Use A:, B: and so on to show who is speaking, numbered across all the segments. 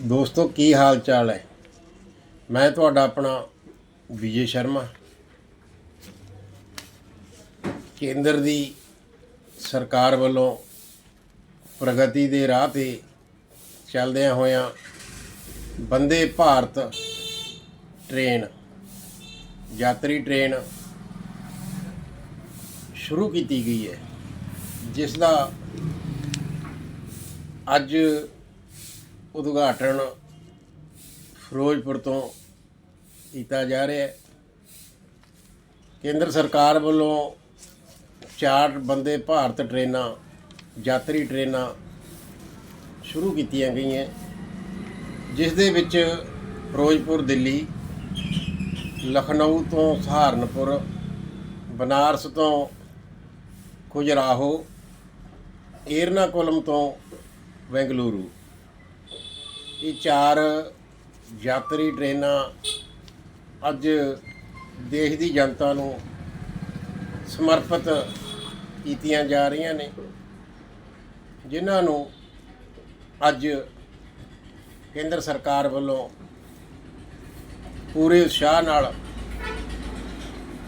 A: ਦੋਸਤੋ, ਕੀ ਹਾਲ ਚਾਲ ਹੈ? ਮੈਂ ਤੁਹਾਡਾ ਆਪਣਾ ਵਿਜੇ ਸ਼ਰਮਾ। ਕੇਂਦਰ ਦੀ ਸਰਕਾਰ ਵੱਲੋਂ ਪ੍ਰਗਤੀ ਦੇ ਰਾਹ ਤੇ ਚੱਲਦਿਆਂ ਹੋਇਆਂ ਬੰਦੇ ਭਾਰਤ ਟ੍ਰੇਨ, ਯਾਤਰੀ ਟ੍ਰੇਨ ਸ਼ੁਰੂ ਕੀਤੀ ਗਈ ਹੈ, ਜਿਸ ਦਾ ਅੱਜ ਉਦਘਾਟਨ ਫਿਰੋਜ਼ਪੁਰ ਤੋਂ ਕੀਤਾ ਜਾ ਰਿਹਾ ਹੈ। ਕੇਂਦਰ ਸਰਕਾਰ ਵੱਲੋਂ ਚਾਰ ਬੰਦੇ ਭਾਰਤ ਟ੍ਰੇਨਾਂ, ਯਾਤਰੀ ਟ੍ਰੇਨਾਂ ਸ਼ੁਰੂ ਕੀਤੀਆਂ ਗਈਆਂ। ਜਿਸ ਦੇ ਵਿੱਚ ਫਿਰੋਜ਼ਪੁਰ, ਦਿੱਲੀ, ਲਖਨਊ ਤੋਂ ਸਹਾਰਨਪੁਰ, ਬਨਾਰਸ ਤੋਂ ਖੁਜਰਾਹੋ, ਏਰਨਾਕੁਲਮ ਤੋਂ ਬੈਂਗਲੁਰੂ। ਇਹ ਚਾਰ ਯਾਤਰੀ ਟ੍ਰੇਨਾਂ ਅੱਜ ਦੇਸ਼ ਦੀ ਜਨਤਾ ਨੂੰ ਸਮਰਪਿਤ ਕੀਤੀਆਂ ਜਾ ਰਹੀਆਂ ਨੇ, ਜਿਨ੍ਹਾਂ ਨੂੰ ਅੱਜ ਕੇਂਦਰ ਸਰਕਾਰ ਵੱਲੋਂ ਪੂਰੇ ਉਤਸ਼ਾਹ ਨਾਲ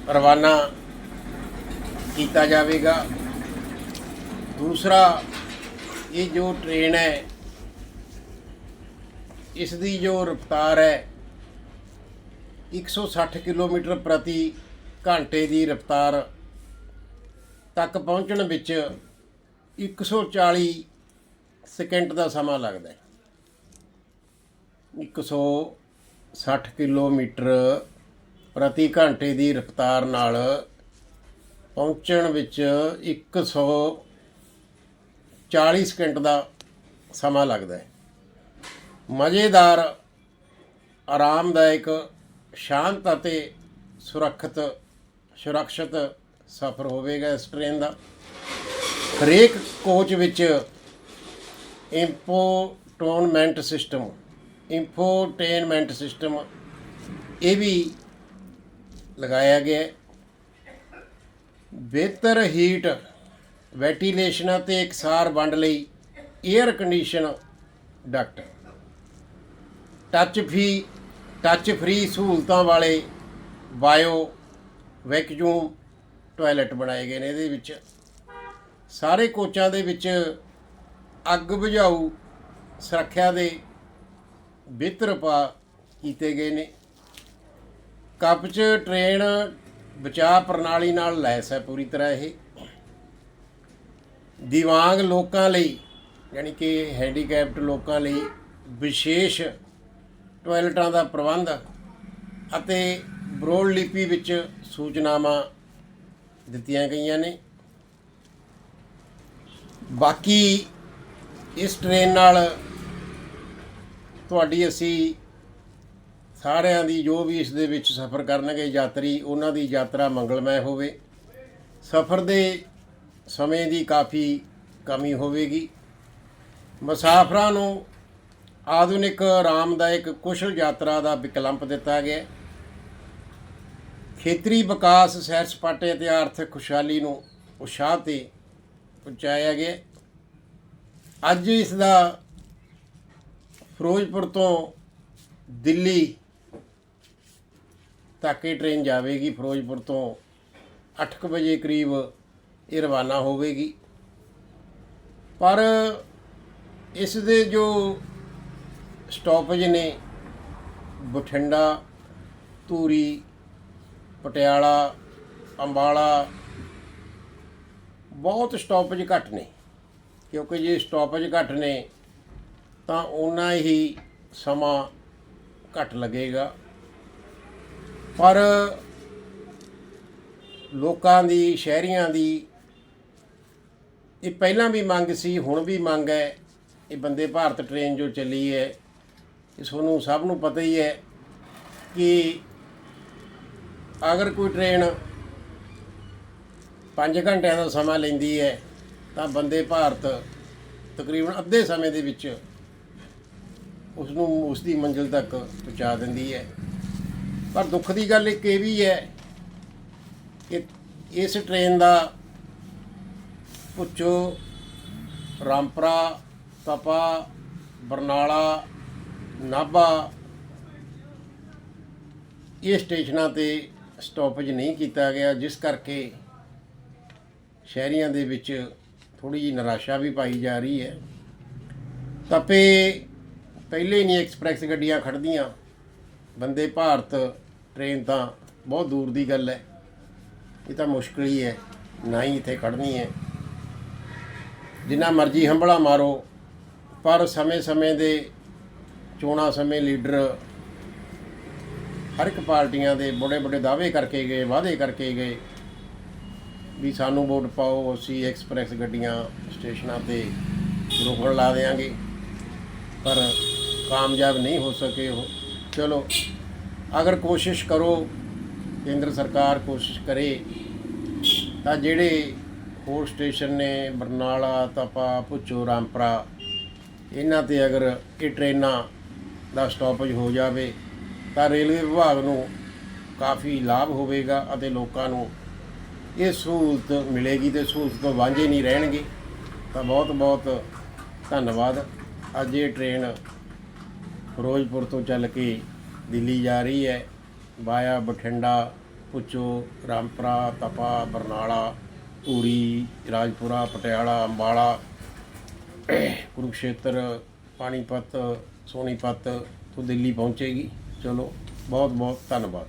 A: ਰਵਾਨਾ ਕੀਤਾ ਜਾਵੇਗਾ। ਦੂਸਰਾ, ਇਹ ਜੋ ਟ੍ਰੇਨ ਹੈ ਇਸ ਦੀ ਜੋ ਰਫ਼ਤਾਰ ਹੈ 160 ਕਿਲੋਮੀਟਰ ਪ੍ਰਤੀ ਘੰਟੇ ਦੀ ਰਫ਼ਤਾਰ ਤੱਕ ਪਹੁੰਚਣ ਵਿੱਚ 140 ਸਕਿੰਟ ਦਾ ਸਮਾਂ ਲੱਗਦਾ ਹੈ। 160 ਕਿਲੋਮੀਟਰ ਪ੍ਰਤੀ ਘੰਟੇ ਦੀ ਰਫ਼ਤਾਰ ਨਾਲ ਪਹੁੰਚਣ ਵਿੱਚ 140 ਸਕਿੰਟ ਦਾ ਸਮਾਂ ਲੱਗਦਾ ਹੈ। ਮਜ਼ੇਦਾਰ, ਆਰਾਮਦਾਇਕ, ਸ਼ਾਂਤ ਅਤੇ ਸੁਰੱਖਿਅਤ ਸੁਰੱਖਿਅਤ ਸਫ਼ਰ ਹੋਵੇਗਾ ਇਸ ਟ੍ਰੇਨ ਦਾ। ਹਰੇਕ ਕੋਚ ਵਿੱਚ ਇੰਪੋਟੋਨਮੈਂਟ ਸਿਸਟਮ ਇੰਫੋਟੇਨਮੈਂਟ ਸਿਸਟਮ ਇਹ ਵੀ ਲਗਾਇਆ ਗਿਆ ਹੈ। ਬਿਹਤਰ ਹੀਟ ਵੈਂਟੀਲੇਸ਼ਨ ਅਤੇ ਇਕਸਾਰ ਵੰਡ ਲਈ air condition duct touch free touch free ਸਹੂਲਤਾਂ ਵਾਲੇ ਬਾਇਓ ਵੈਕਿਊਮ ਟਾਇਲਟ ਬਣਾਏ ਗਏ ਨੇ ਇਹਦੇ ਵਿੱਚ। ਸਾਰੇ ਕੋਚਾਂ ਦੇ ਵਿੱਚ ਅੱਗ ਬੁਝਾਊ ਸੁਰੱਖਿਆ ਦੇ ਬਿਹਤਰ ਉਪਾਅ ਕੀਤੇ ਗਏ ਨੇ। ਕੱਪ 'ਚ ਟ੍ਰੇਨ ਬਚਾਅ ਪ੍ਰਣਾਲੀ ਨਾਲ ਲੈਸ ਹੈ ਪੂਰੀ ਤਰ੍ਹਾਂ ਇਹ। ਦਿਵਾਂਗ ਲੋਕਾਂ ਲਈ, ਯਾਨੀ ਕਿ ਹੈਂਡੀਕੈਪਡ ਲੋਕਾਂ ਲਈ ਵਿਸ਼ੇਸ਼ ਟਾਇਲਟਾਂ ਦਾ ਪ੍ਰਬੰਧ ਅਤੇ ਬਰੋਲ ਲਿਪੀ ਵਿੱਚ ਸੂਚਨਾਵਾਂ ਦਿੱਤੀਆਂ ਗਈਆਂ ਨੇ। ਬਾਕੀ ਇਸ ਟ੍ਰੇਨ ਨਾਲ ਤੁਹਾਡੀ ਅਸੀਂ ਸਾਰਿਆਂ ਦੀ ਜੋ ਵੀ ਇਸ ਦੇ ਵਿੱਚ ਸਫ਼ਰ ਕਰਨਗੇ ਯਾਤਰੀ, ਉਹਨਾਂ ਦੀ ਯਾਤਰਾ ਮੰਗਲਮੈ ਹੋਵੇ। ਸਫ਼ਰ ਦੇ ਸਮੇਂ ਦੀ ਕਾਫੀ ਕਮੀ ਹੋਵੇਗੀ। ਮੁਸਾਫਰਾਂ ਨੂੰ ਆਧੁਨਿਕ ਆਰਾਮਦਾਇਕ ਕੁਸ਼ਲ ਯਾਤਰਾ ਦਾ ਵਿਕਲਪ ਦਿੱਤਾ ਗਿਆ। ਖੇਤਰੀ ਵਿਕਾਸ, ਸੈਰ ਸਪਾਟੇ ਅਤੇ ਆਰਥਿਕ ਖੁਸ਼ਹਾਲੀ ਨੂੰ ਉਤਸ਼ਾਹ ਤੇ ਪਹੁੰਚਾਇਆ ਗਿਆ। ਅੱਜ ਇਸ ਦਾ ਫਿਰੋਜ਼ਪੁਰ ਤੋਂ ਦਿੱਲੀ ਤੱਕ ਇਹ ਟ੍ਰੇਨ ਜਾਵੇਗੀ। ਫਿਰੋਜ਼ਪੁਰ ਤੋਂ 8:00 ਵਜੇ ਕਰੀਬ ਇਹ ਰਵਾਨਾ ਹੋਵੇਗੀ। ਪਰ ਇਸ ਦੇ ਜੋ ਸਟਾਪੇਜ ਨੇ ਬਠਿੰਡਾ, ਧੂਰੀ, ਪਟਿਆਲਾ, ਅੰਬਾਲਾ, ਬਹੁਤ ਸਟਾਪੇਜ ਘੱਟ ਨੇ। ਕਿਉਂਕਿ ਜੇ ਸਟਾਪੇਜ ਘੱਟ ਨੇ, ਤਾਂ ਉਨਾ ਹੀ ਸਮਾਂ ਘੱਟ ਲੱਗੇਗਾ। ਪਰ ਲੋਕਾਂ ਦੀ, ਸ਼ਹਿਰੀਆਂ ਦੀ, ਇਹ ਪਹਿਲਾਂ ਵੀ ਮੰਗ ਸੀ, ਹੁਣ ਵੀ ਮੰਗ ਹੈ। ਇਹ ਬੰਦੇ ਭਾਰਤ ਟ੍ਰੇਨ ਜੋ ਚੱਲੀ ਹੈ ਇਹ ਤੁਹਾਨੂੰ ਸਭ ਨੂੰ ਪਤਾ ਹੀ ਹੈ ਕਿ ਅਗਰ ਕੋਈ ਟ੍ਰੇਨ 5 ਘੰਟਿਆਂ ਦਾ ਸਮਾਂ ਲੈਂਦੀ ਹੈ, ਤਾਂ ਬੰਦੇ ਭਾਰਤ ਤਕਰੀਬਨ ਅੱਧੇ ਸਮੇਂ ਦੇ ਵਿੱਚ ਉਸ ਨੂੰ ਉਸ ਦੀ ਮੰਜ਼ਿਲ ਤੱਕ ਪਹੁੰਚਾ ਦਿੰਦੀ ਹੈ। ਪਰ ਦੁੱਖ ਦੀ ਗੱਲ ਇੱਕ ਇਹ ਵੀ ਹੈ ਕਿ ਇਸ ਟ੍ਰੇਨ ਦਾ ਪੁੱਛੋ ਰਾਮਪਰਾ, ਤਪਾ, ਬਰਨਾਲਾ ਨਾਭਾ ਇਹ ਸਟੇਸ਼ਨਾਂ ਤੇ ਸਟਾਪੇਜ ਨਹੀਂ ਕੀਤਾ ਗਿਆ, ਜਿਸ ਕਰਕੇ ਸ਼ਹਿਰੀਆਂ ਦੇ ਵਿੱਚ ਥੋੜੀ ਜਿਹੀ ਨਿਰਾਸ਼ਾ ਵੀ ਪਾਈ ਜਾ ਰਹੀ ਹੈ। ਤਪੇ ਪਹਿਲੇ ਨਹੀਂ ਐਕਸਪ੍ਰੈਸ ਗੱਡੀਆਂ ਖੜਦੀਆਂ ਬੰਦੇ ਭਾਰਤ ਟ੍ਰੇਨ ਤਾਂ ਬਹੁਤ ਦੂਰ ਦੀ ਗੱਲ ਹੈ। ਇਹ ਤਾਂ ਮੁਸ਼ਕਲ ਹੀ ਹੈ, ਨਾ ਹੀ ਇੱਥੇ ਖੜਨੀ ਹੈ। ਜਿੰਨਾ ਮਰਜ਼ੀ ਹੰਬਲਾ ਮਾਰੋ, ਪਰ ਸਮੇਂ-ਸਮੇਂ ਦੇ ਚੋਣਾਂ ਸਮੇਂ ਲੀਡਰ ਹਰ ਇੱਕ ਪਾਰਟੀਆਂ ਦੇ ਬੜੇ ਬੜੇ ਦਾਅਵੇ ਕਰਕੇ ਗਏ, ਵਾਅਦੇ ਕਰਕੇ ਗਏ ਵੀ ਸਾਨੂੰ ਵੋਟ ਪਾਓ, ਅਸੀਂ ਐਕਸਪ੍ਰੈਸ ਗੱਡੀਆਂ ਸਟੇਸ਼ਨਾਂ ਤੇ ਰੋਕਣ ਲਾ ਦੇਾਂਗੇ ਪਰ ਕਾਮਯਾਬ ਨਹੀਂ ਹੋ ਸਕੇ ਉਹ। ਚਲੋ, ਅਗਰ ਕੋਸ਼ਿਸ਼ ਕਰੋ, ਕੇਂਦਰ ਸਰਕਾਰ ਕੋਸ਼ਿਸ਼ ਕਰੇ, ਤਾਂ ਜਿਹੜੇ ਹੋਰ ਸਟੇਸ਼ਨ ਨੇ, ਬਰਨਾਲਾ, ਤਪਾ, ਭੁੱਚੋ, ਰਾਮਪਰਾ, ਇਹਨਾਂ ਤੇ ਅਗਰ ਇਹ ਟ੍ਰੇਨਾਂ ਦਾ ਸਟਾਪੇਜ ਹੋ ਜਾਵੇ, ਤਾਂ ਰੇਲਵੇ ਵਿਭਾਗ ਨੂੰ ਕਾਫੀ ਲਾਭ ਹੋਵੇਗਾ ਅਤੇ ਲੋਕਾਂ ਨੂੰ ਇਹ ਸਹੂਲਤ ਮਿਲੇਗੀ ਤੇ ਸਹੂਲਤ ਤੋਂ ਵਾਂਝੇ ਨਹੀਂ ਰਹਿਣਗੇ। ਤਾਂ ਬਹੁਤ ਬਹੁਤ ਧੰਨਵਾਦ। ਅੱਜ ਇਹ ਟ੍ਰੇਨ ਫਿਰੋਜ਼ਪੁਰ ਤੋਂ ਚੱਲ ਕੇ ਦਿੱਲੀ ਜਾ ਰਹੀ ਹੈ। ਵਾਇਆ, ਬਠਿੰਡਾ ਪੁੱਚੋ ਰਾਮਪੁਰਾ, ਤਪਾ, ਬਰਨਾਲਾ ਧੂਰੀ ਰਾਜਪੁਰਾ, ਪਟਿਆਲਾ, ਅੰਬਾਲਾ, ਕੁਰੂਕਸ਼ੇਤਰ, ਪਾਣੀਪਤ ਸੋਨੀਪਤ ਤੋਂ ਦਿੱਲੀ ਪਹੁੰਚੇਗੀ। ਚਲੋ ਬਹੁਤ ਬਹੁਤ ਧੰਨਵਾਦ।